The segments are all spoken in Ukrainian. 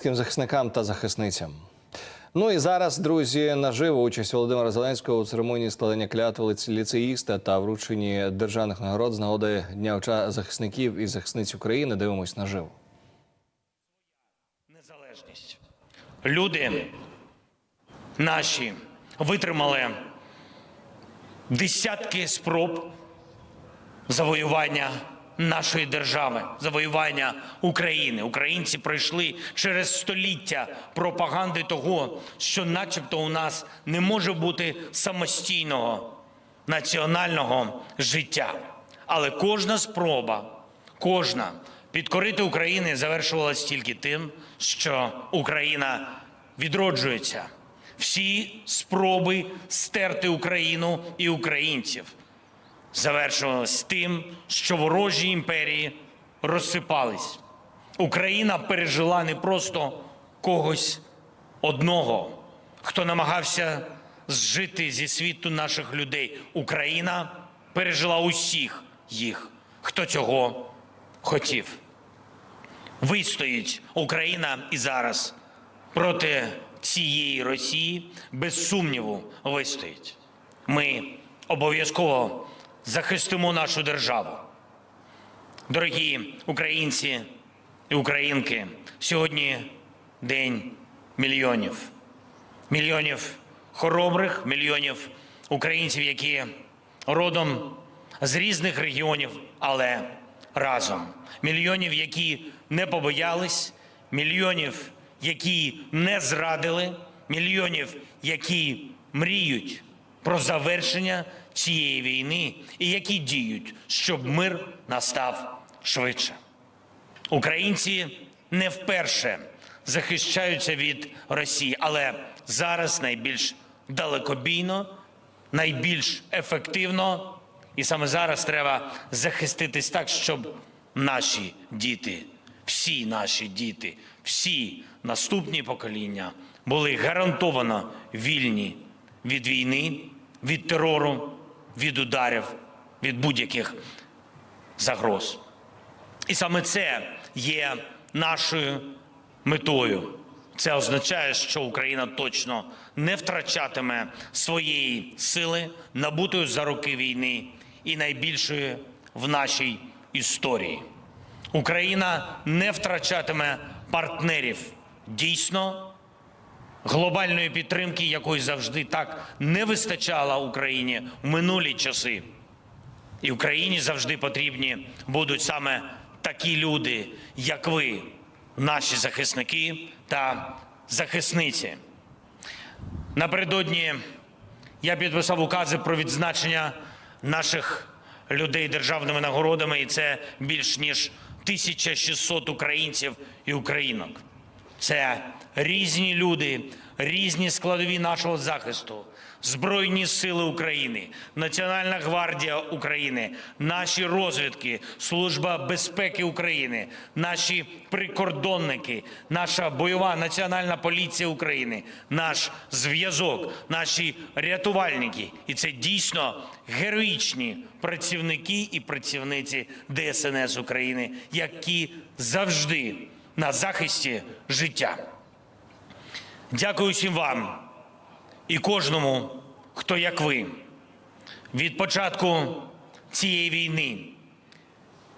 українським захисникам та захисницям. Ну і зараз, друзі, наживо участь Володимира Зеленського у церемонії складення клятви ліцеїста та врученні державних нагород з нагоди Дня захисників і захисниць України. Дивимось наживо. Незалежність. Люди наші витримали десятки спроб завоювання нашої держави, завоювання України. Українці пройшли через століття пропаганди того, що, начебто, у нас не може бути самостійного національного життя. Але кожна спроба, кожна підкорити України завершувалась тільки тим, що Україна відроджується. Всі спроби стерти Україну і українців завершувалось тим, що ворожі імперії розсипались. Україна пережила не просто когось одного, хто намагався зжити зі світу наших людей. Україна пережила усіх їх, хто цього хотів. Вистоїть Україна і зараз проти цієї Росії, без сумніву, вистоїть. Ми обов'язково захистимо нашу державу. Дорогі українці і українки, сьогодні день мільйонів. Мільйонів хоробрих, мільйонів українців, які родом з різних регіонів, але разом. Мільйонів, які не побоялись, мільйонів, які не зрадили, мільйонів, які мріють про завершення цієї війни і які діють, щоб мир настав швидше. Українці не вперше захищаються від Росії, але зараз найбільш далекобійно, найбільш ефективно, і саме зараз треба захиститись так, щоб наші діти, всі наші діти, всі наступні покоління були гарантовано вільні від війни, від терору, від ударів, від будь-яких загроз. І саме це є нашою метою. Це означає, що Україна точно не втрачатиме своєї сили, набутої за роки війни і найбільшої в нашій історії. Україна не втрачатиме партнерів дійсно глобальної підтримки, якої завжди так не вистачало Україні в минулі часи. І Україні завжди потрібні будуть саме такі люди, як ви, наші захисники та захисниці. Напередодні я підписав укази про відзначення наших людей державними нагородами, і це більш ніж 1600 українців і українок. Це різні люди, різні складові нашого захисту, Збройні сили України, Національна гвардія України, наші розвідки, Служба безпеки України, наші прикордонники, наша бойова національна поліція України, наш зв'язок, наші рятувальники. І це дійсно героїчні працівники і працівниці ДСНС України, які завжди на захисті життя. Дякую всім вам і кожному, хто як ви, від початку цієї війни,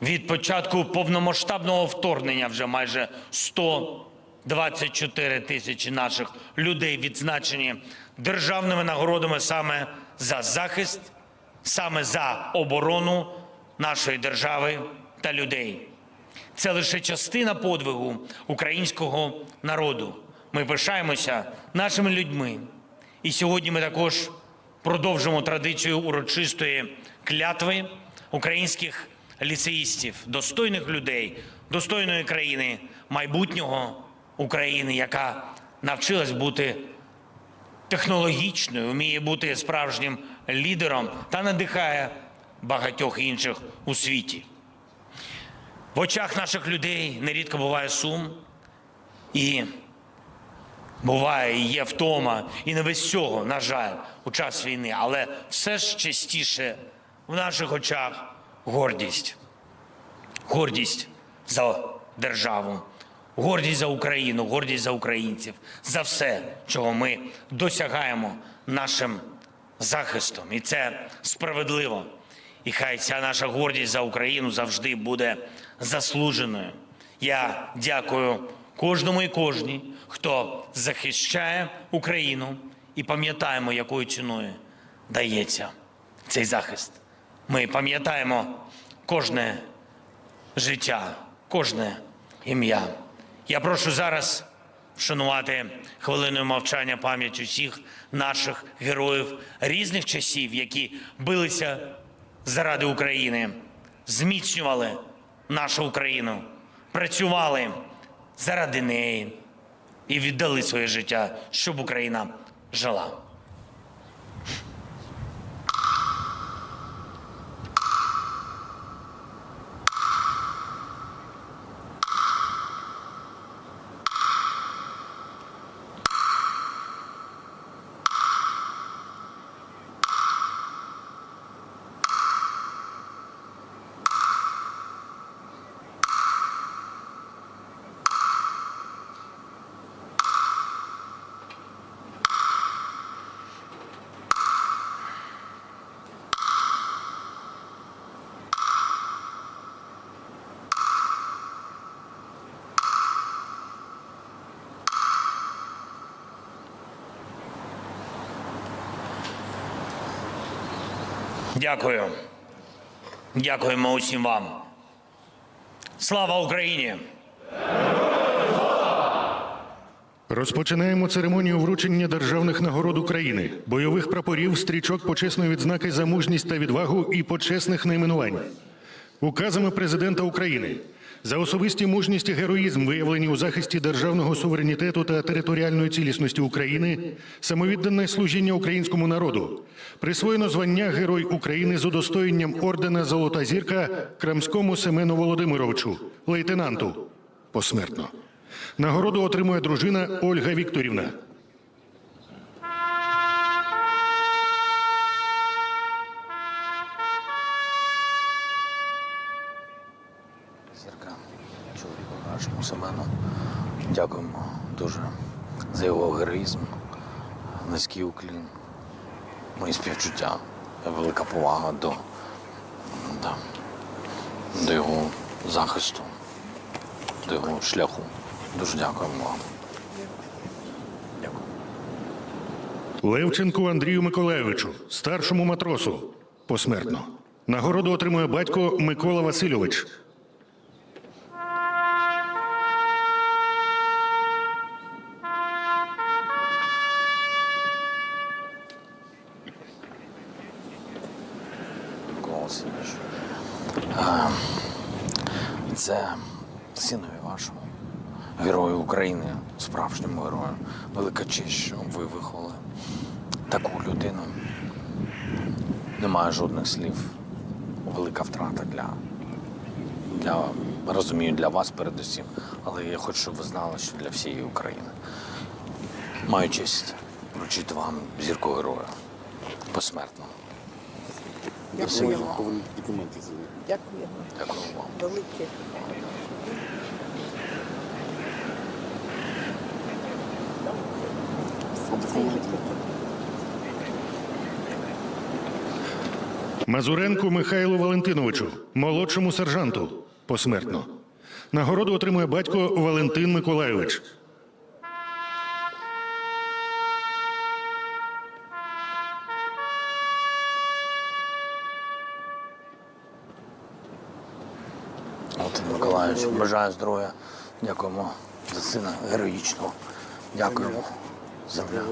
від початку повномасштабного вторгнення вже майже 124 тисячі наших людей відзначені державними нагородами саме за захист, саме за оборону нашої держави та людей. Це лише частина подвигу українського народу. Ми пишаємося нашими людьми. І сьогодні ми також продовжимо традицію урочистої клятви українських ліцеїстів, достойних людей, достойної країни, майбутнього України, яка навчилась бути технологічною, вміє бути справжнім лідером та надихає багатьох інших у світі. В очах наших людей нерідко буває сум і буває і є втома, і не без цього, на жаль, у час війни. Але все ж частіше в наших очах гордість. Гордість за державу, гордість за Україну, гордість за українців, за все, чого ми досягаємо нашим захистом. І це справедливо. І хай ця наша гордість за Україну завжди буде заслуженою. Я дякую кожному і кожній, хто захищає Україну, і пам'ятаємо, якою ціною дається цей захист. Ми пам'ятаємо кожне життя, кожне ім'я. Я прошу зараз вшанувати хвилиною мовчання пам'ять усіх наших героїв різних часів, які билися заради України, зміцнювали нашу Україну, працювали заради неї і віддали своє життя, щоб Україна жила. Дякую. Дякуємо усім вам. Слава Україні! Розпочинаємо церемонію вручення державних нагород України, бойових прапорів, стрічок почесної відзнаки за мужність та відвагу і почесних найменувань. Указами президента України за особисті мужність і героїзм, виявлені у захисті державного суверенітету та територіальної цілісності України, самовіддане служіння українському народу, присвоєно звання Герой України з удостоєнням ордена Золота зірка Крамському Семену Володимировичу, лейтенанту, посмертно. Нагороду отримує дружина Ольга Вікторівна. Героїзм, низький уклін, мої співчуття, велика повага до, да, до його захисту, до його шляху. Дуже дякуємо вам. Левченку Андрію Миколайовичу, старшому матросу, посмертно. Нагороду отримує батько Микола Васильович. Немає жодних слів. Велика втрата для, для розумію, для вас передусім. Але я хочу, щоб ви знали, що для всієї України. Маю честь вручити вам зірку героя посмертно. Вам. Дякую. Дякую вам. Велике. Мазуренку Михайлу Валентиновичу, молодшому сержанту, посмертно. Нагороду отримує батько Валентин Миколайович. Валентин Миколаївич, бажаю здоров'я. Дякуємо за сина героїчного. Дякуємо. Земля.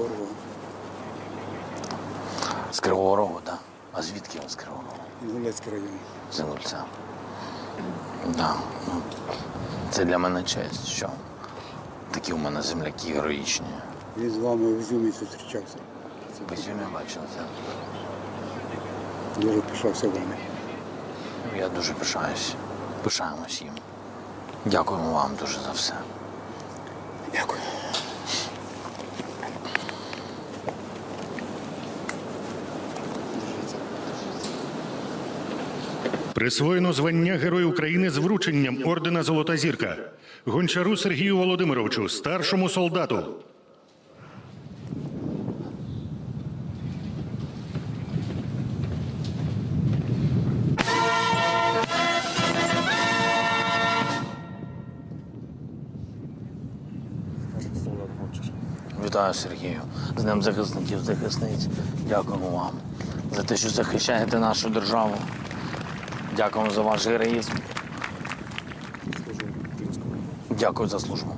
З Кривого Рогу, так? А звідки ви з Кривого? Інгулецький район. З Інгульця. Да. Ну, це для мене честь, що такі у мене земляки героїчні. Він з вами в Ізюмі зустрічався. В Ізюмі бачив це. Дуже пишався вами. Я дуже пишаюсь. Пишаємось їм. Дякуємо вам дуже за все. Дякую. Присвоєно звання Герой України з врученням ордена Золота зірка Гончару Сергію Володимировичу, старшому солдату. Вітаю, Сергію. З Днем захисників захисниць. Дякуємо вам за те, що захищаєте нашу державу. Дякуємо за ваш героїзм. Дякую за службу.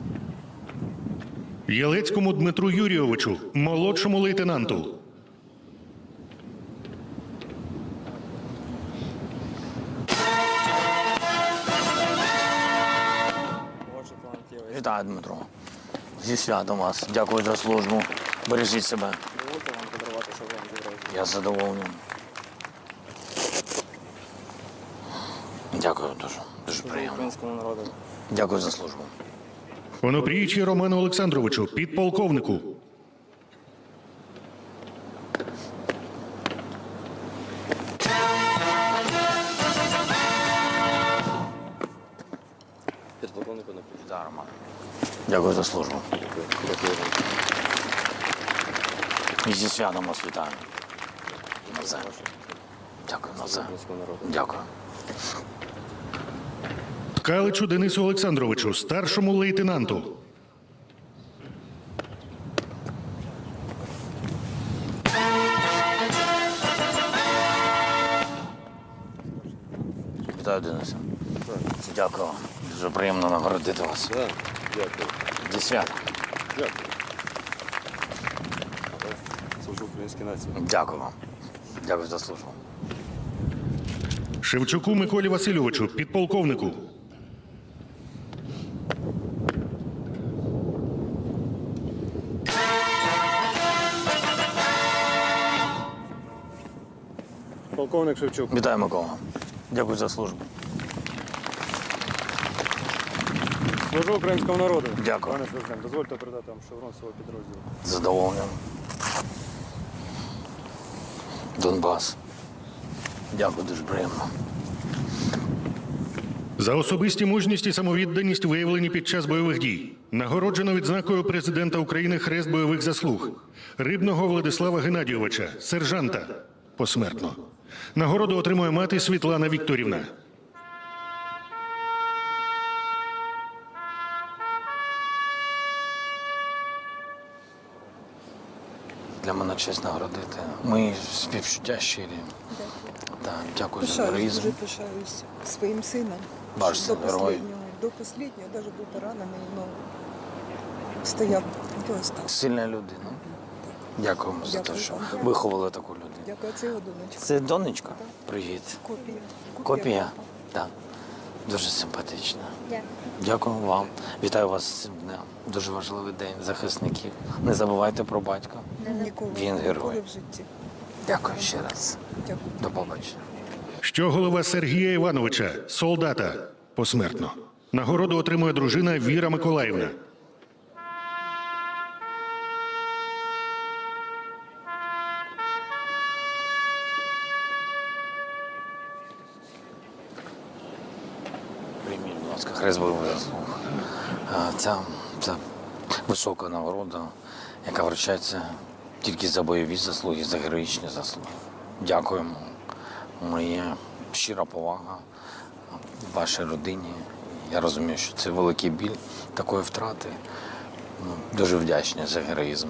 Єлецькому Дмитру Юрійовичу, молодшому лейтенанту. Вітаю, Дмитро. Зі святом вас. Дякую за службу. Бережіть себе. Я з Дякую дуже. Дуже приємно. Дякую за службу. Онопріючі Роману Олександровичу, підполковнику. Вітаю, Роман. Дякую за службу. І зі святом вас вітаю. Дякую. Дякую. Ткаличу Денису Олександровичу, старшому лейтенанту. Вітаю, Денисе. Дякую. Дуже приємно нагородити вас. Дякую. Зі святом. Дякую. Служу українській нації. Дякую вам. Дякую за службу. Шевчуку Миколі Васильовичу, підполковнику. Полковник Шевчук. Вітаю, Микола. Дякую за службу. Служу українському народу. Дякую. Пане Сержант, дозвольте передати вам шеврон свого підрозділу. З задоволенням. Донбас. Дякую, дуже приємно. За особисті мужність і самовідданість, виявлені під час бойових дій, нагороджено відзнакою президента України Хрест бойових заслуг, рибного Владислава Геннадійовича, сержанта, посмертно. Нагороду отримує мати Світлана Вікторівна. Для мене честь нагородити. Ми співчуття щирі. Так, дякую за Пишаюсь, героїзм. дуже пишаюсь своїм сином. Ваш До син герой. до последнього, навіть був поранений, але стояв до останнього. Сильна людина. Дякуємо за те, Дякую що вам. виховали таку людину. Дякую, це його донечка. Це донечка? Привіт. Копія. Копія? Так. Дуже симпатична. Дякую вам. Вітаю вас з цим днем. Дуже важливий день захисників. Не забувайте про батька. Ніколи, Він герой. ніколи в житті. Дякую ще раз. Дякую. До побачення. Що голова Сергія Івановича, солдата, посмертно. Нагороду отримує дружина Віра Миколаївна. Прийміть, будь ласка, хрест бойових заслуг. А, Ця, це висока нагорода, яка вручається тільки за бойові заслуги, за героїчні заслуги. Дякуємо. Моя щира повага вашій родині. Я розумію, що це великий біль такої втрати. Ну, Дуже вдячні за героїзм.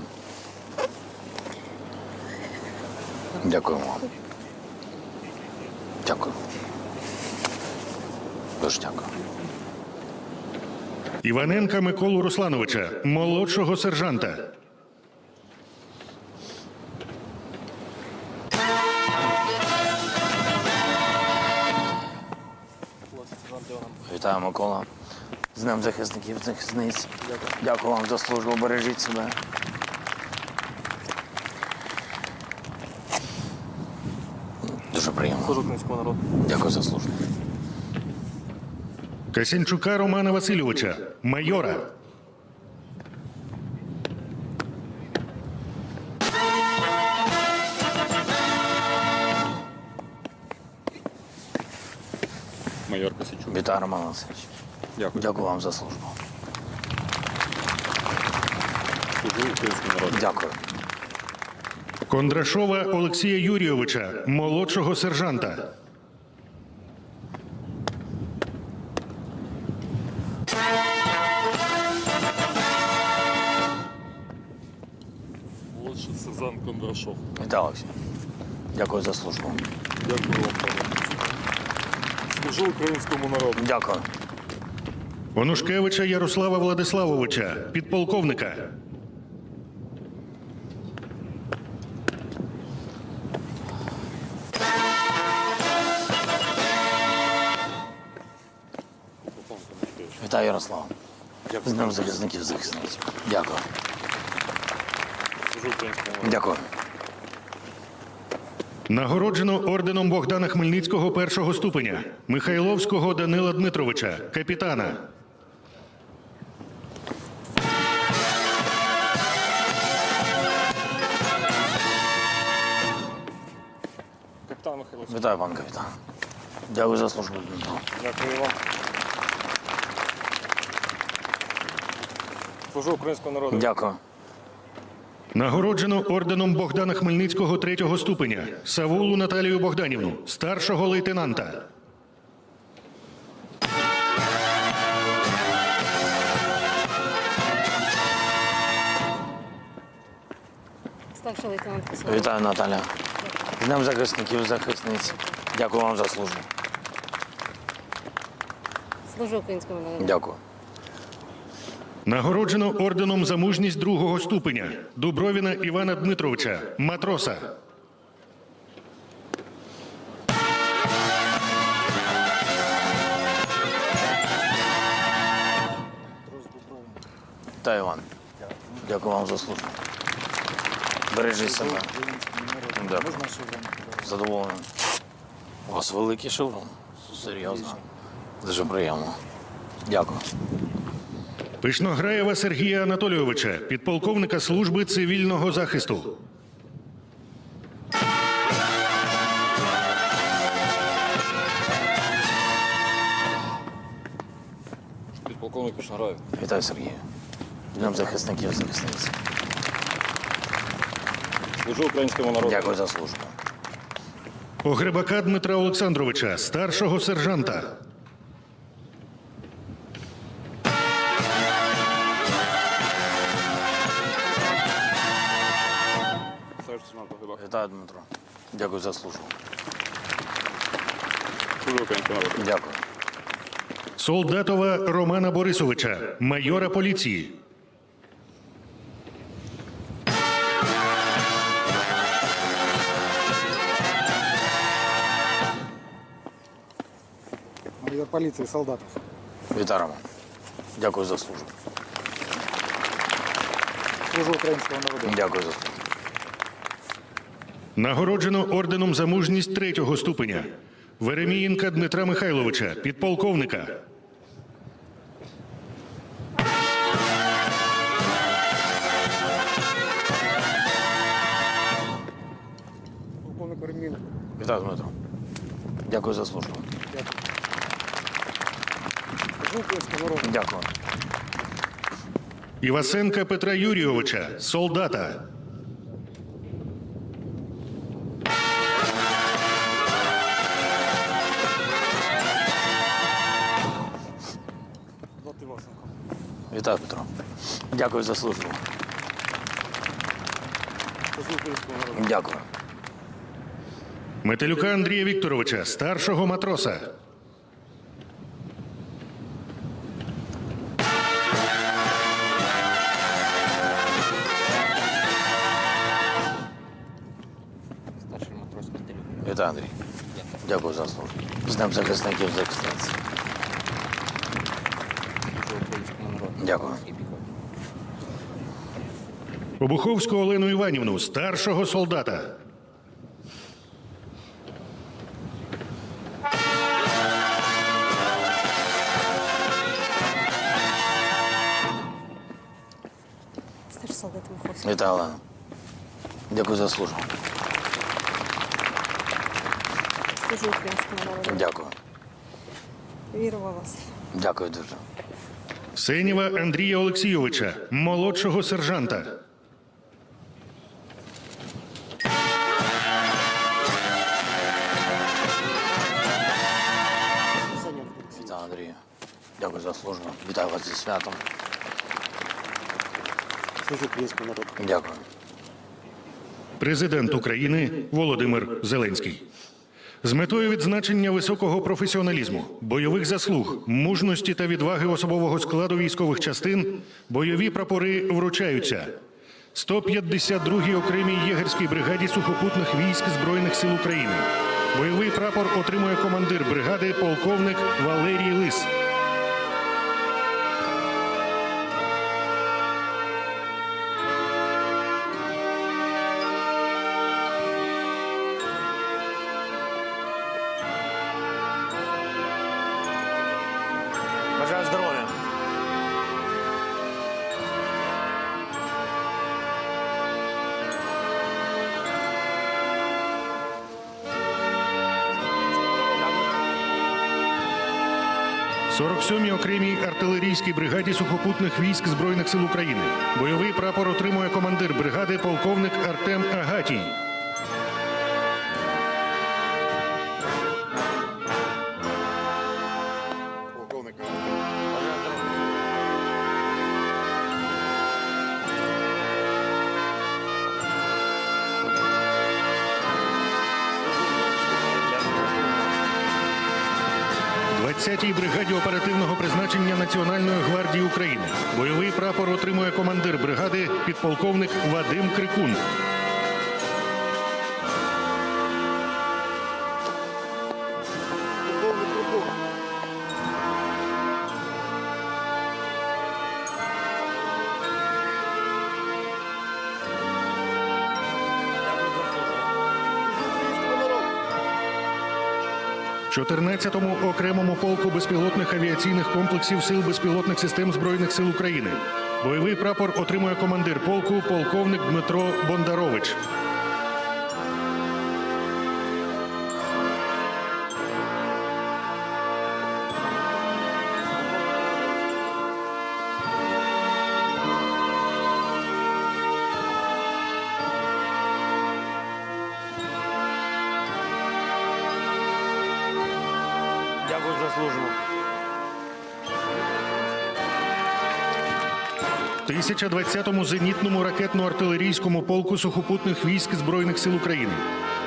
Дякую вам. Дякую. Дуже дякую. Іваненка Миколу Руслановича, молодшого сержанта. З Днем захисників захисниць. Дякую вам за службу. Бережіть себе. Дуже приємно. Служу українському народу. Дякую за службу. Касянчука Романа Васильовича, майора. майор Косячук. Вітаю, Роман Васильович. Дякую. Дякую вам за службу. Служу українському народу. Дякую. Кондрашова Олексія Юрійовича, молодшого сержанта. Молодший сержант Кондрашов. Вітаю, Олексій. Дякую за службу. Дякую вам, пане. Служу українському народу. Дякую. Онушкевича Ярослава Владиславовича, підполковника. Вітаю, Ярослав. З Днем захисників захисниць. Дякую. Дякую. Нагороджено орденом Богдана Хмельницького першого ступеня Михайловського Данила Дмитровича, капітана. Вітаю, пан капітан. Дякую за службу, Дякую вам. Служу українському народу. Дякую. Нагороджено орденом Богдана Хмельницького третього ступеня Савулу Наталію Богданівну, старшого лейтенанта. Старший лейтенант. Вітаю, Наталя. З Днем захисників захисниць. Дякую вам за службу. Служу українському народу. Дякую. Нагороджено орденом за мужність другого ступеня Дубровіна Івана Дмитровича, матроса. Вітаю, Іван. Дякую вам за службу. Бережіть себе. Дякую. Задоволений. У вас великий шеврон. Серйозно. Дуже приємно. Дякую. Пишнограєва Сергія Анатолійовича, підполковника служби цивільного захисту. Підполковник Пішнараєв. Вітаю, Сергію. Днем захисників захисниць. Служу українському народу. Дякую за службу. Погребака Дмитра Олександровича, старшого сержанта. Старший сержант Погребак. Вітаю, Дмитро. Дякую за службу. Служу українському народу. Дякую. Солдатова Романа Борисовича, майора поліції. Поліції солдатів. Вітаю, Роман. Дякую за службу. Служу українського народу. Дякую за службу. Нагороджено орденом за мужність третього ступеня Веремієнка Дмитра Михайловича, підполковника. Полковник. Вітаю, Дмитро. Дякую за службу. Служу українського народу. Дякую. Івасенка Петра Юрійовича, солдата. Вітаю, Петро. Дякую за службу. Дякую. Метелюка Андрія Вікторовича, старшого матроса. Андрій. Дякую за службу. З Днем захисників захисниць. Дякую. Обуховську Олену Іванівну, старшого солдата. Старший солдат. Вітаю, Дякую за службу. Служу українському народу. Дякую. Вірила в вас. Дякую дуже. Сенєва Андрія Олексійовича, молодшого сержанта. Вітаю, Андрію. Дякую за службу. Вітаю вас зі святом. Служу українському народу. Дякую. Президент України Володимир Зеленський. З метою відзначення високого професіоналізму, бойових заслуг, мужності та відваги особового складу військових частин бойові прапори вручаються 152-й окремій єгерській бригаді сухопутних військ Збройних сил України. Бойовий прапор отримує командир бригади полковник Валерій Лис. Бажаю здоров'я. – 47-й окремій артилерійській бригаді сухопутних військ Збройних сил України. Бойовий прапор отримує командир бригади полковник Артем Агатій. – оперативного призначення Національної гвардії України. Бойовий прапор отримує командир бригади підполковник Вадим Крикун. 14-му окремому полку безпілотних авіаційних комплексів Сил безпілотних систем Збройних сил України. Бойовий прапор отримує командир полку полковник Дмитро Бондарович. 1020-му зенітному ракетно-артилерійському полку сухопутних військ Збройних сил України.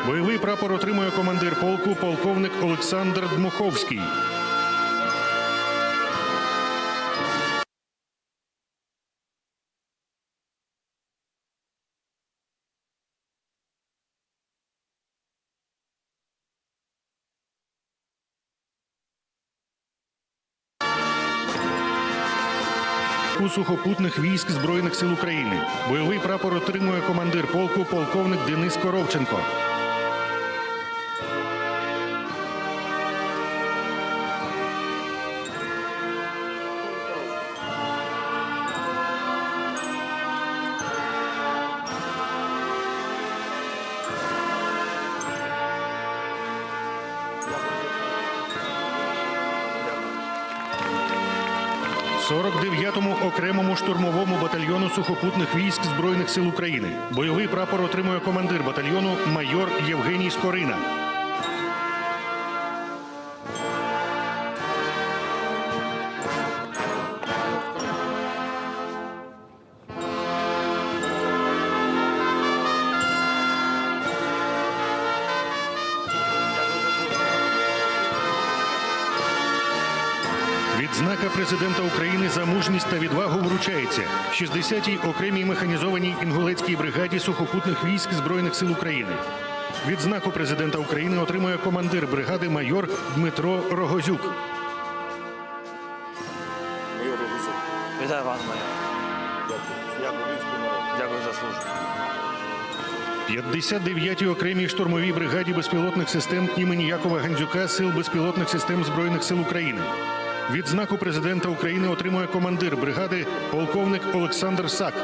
Бойовий прапор отримує командир полку полковник Олександр Дмуховський. Сухопутних військ Збройних сил України. Бойовий прапор отримує командир полку полковник Денис Коровченко. – окремому штурмовому батальйону сухопутних військ Збройних сил України. Бойовий прапор отримує командир батальйону майор Євгеній Скорина. Відзнака президента України за мужність та відвагу вручається 60-й окремій механізованій інгулецькій бригаді сухопутних військ Збройних сил України. Відзнаку президента України отримує командир бригади майор Дмитро Рогозюк. Майор Рогозов. Вітаю вас. Дякую. Дякую за службу. 59-й окремій штурмовій бригаді безпілотних систем імені Якова Гандзюка Сил безпілотних систем Збройних сил України. Відзнаку президента України отримує командир бригади полковник Олександр Сак.